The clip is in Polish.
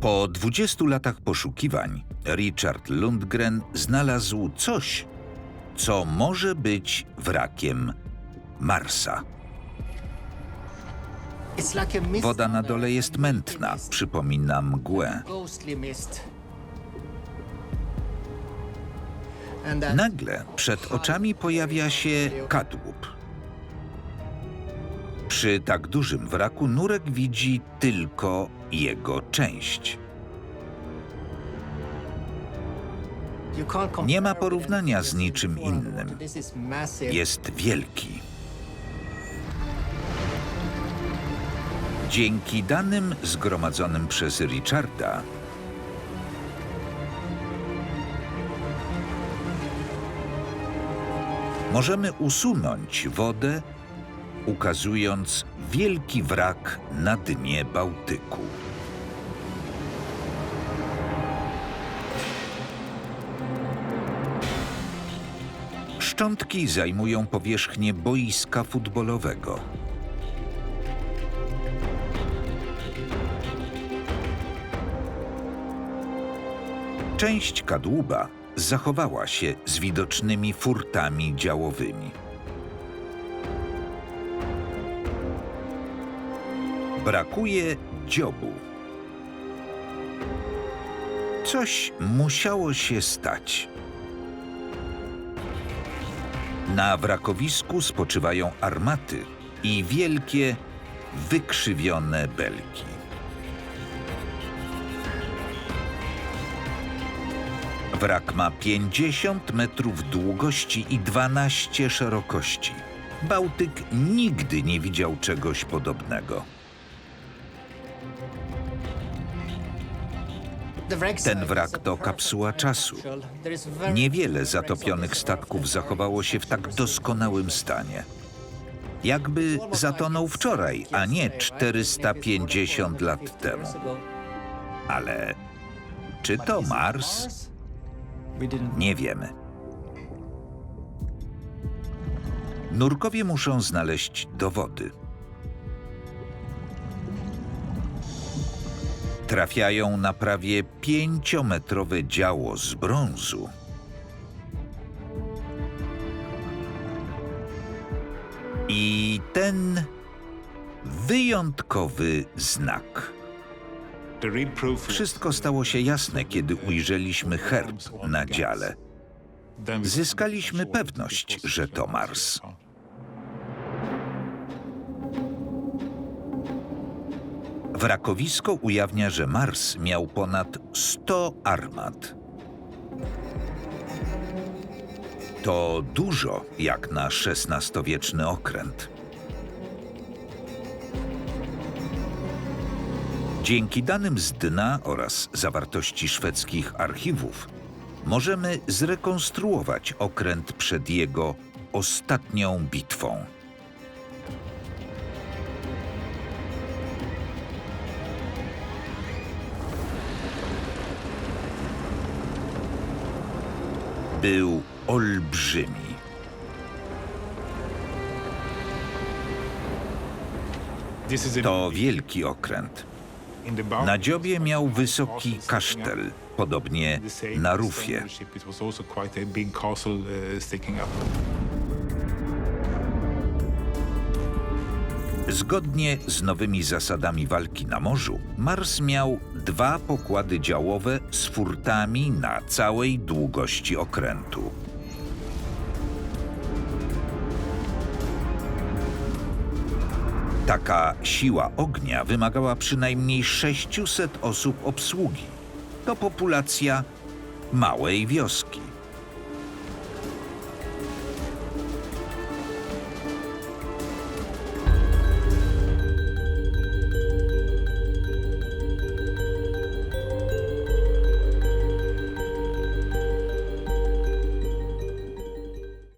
Po 20 latach poszukiwań Richard Lundgren znalazł coś, co może być wrakiem Marsa. Woda na dole jest mętna, przypomina mgłę. Nagle przed oczami pojawia się kadłub. Przy tak dużym wraku Nurek widzi tylko jego część. Nie ma porównania z niczym innym. Jest wielki. Dzięki danym zgromadzonym przez Richarda możemy usunąć wodę, ukazując wielki wrak na dnie Bałtyku. Szczątki zajmują powierzchnię boiska futbolowego. Część kadłuba zachowała się z widocznymi furtami działowymi. Brakuje dziobu. Coś musiało się stać. Na wrakowisku spoczywają armaty i wielkie, wykrzywione belki. Wrak ma 50 metrów długości i 12 szerokości. Bałtyk nigdy nie widział czegoś podobnego. Ten wrak to kapsuła czasu. Niewiele zatopionych statków zachowało się w tak doskonałym stanie. Jakby zatonął wczoraj, a nie 450 lat temu. Ale czy to Mars? Nie wiemy. Nurkowie muszą znaleźć dowody. Trafiają na prawie pięciometrowe działo z brązu. I ten wyjątkowy znak. Wszystko stało się jasne, kiedy ujrzeliśmy herb na dziale. Zyskaliśmy pewność, że to Mars. Wrakowisko ujawnia, że Mars miał ponad 100 armat. To dużo jak na XVI-wieczny okręt. Dzięki danym z dna oraz zawartości szwedzkich archiwów możemy zrekonstruować okręt przed jego ostatnią bitwą. Był olbrzymi. To wielki okręt. Na dziobie miał wysoki kasztel, podobnie na rufie. Zgodnie z nowymi zasadami walki na morzu, Mars miał dwa pokłady działowe z furtami na całej długości okrętu. Taka siła ognia wymagała przynajmniej 600 osób obsługi. To populacja małej wioski.